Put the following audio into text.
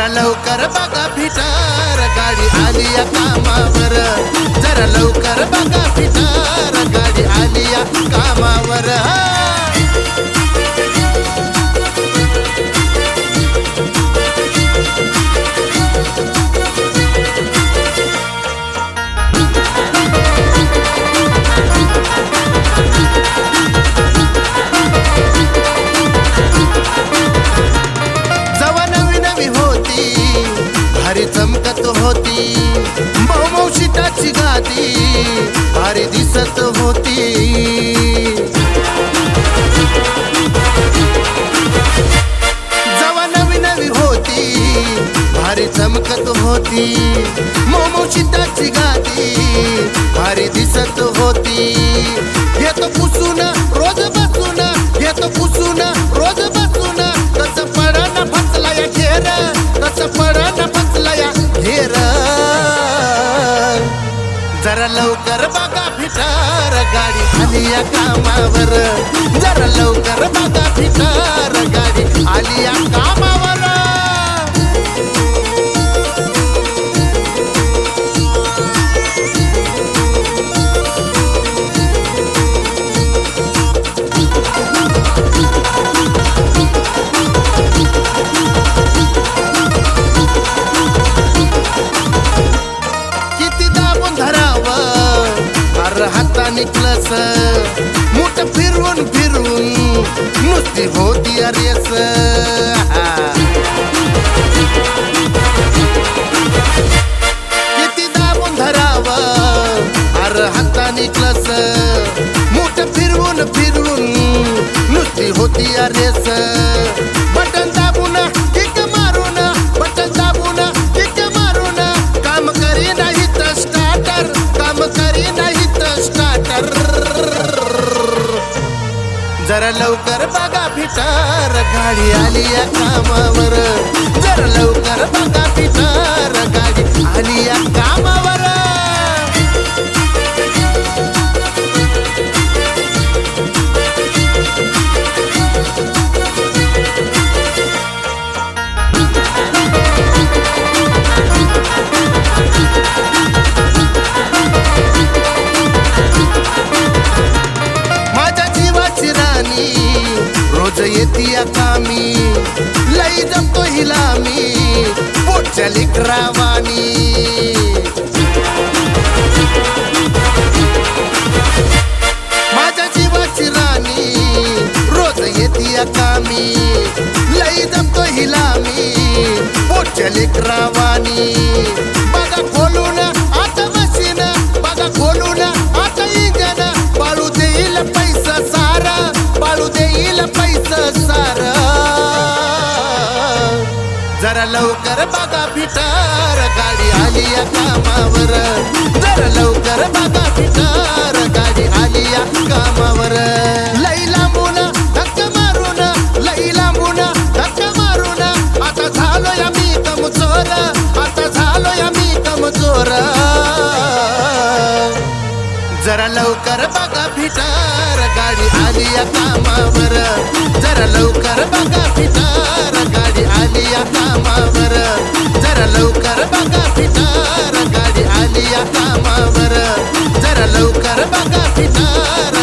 जरा लवकर बघा फिटार. गाडी आली या कामावर. जरा लवकर बघा फिटार. भारी दिसत होती. जवा नवी नवी होती भारी चमकत होती. मौशीटाची गाती भारी दिसत होती. घेतो पुसून रोज बसून घेतो पुसून रोज बसून. कसं पडन फसला या घेर कसं पडन लवकर बघा फिटार गाडी आली या कामावर. जरा लवकर बघा फिटार गाडी आली या कामावर. निकलस। हाताने क्लस मोठ फिरवून फिरवून नुसती होती अरेस। जरा लवकर बघा फिटार गाडी आली या कामावर. जरा लवकर बघा फिटार गाडी आली या कामावर. पोटच्या लिकरावानी माझ्या जीवाची राणी रोज येते कामी लई जमतो हिला मी. पोटच्या लेकरावानी बघा खोलून आता मशीन बघा खोलून आता इंजन पाळू देईल पैसा सारा पाळू देईल पैसा सारा. जरा लवकर बघा फिटार गाडी आली या कामावर. जरा लवकर बघा पिठार. गाडी आली या कामावर. लई लांबून धक्क मारून. लई लांबून धक्क मारून. आता झालो या मी कमजोर आता झालो या मी कमजोर जरा लवकर बघा फिटार गाडी आली या कामावर. जरा लवकर बघा फिटार गाडी आली या कामावर. जरा लवकर बघा फिटार गाडी आली या कामावर. जरा लवकर बघा फिटार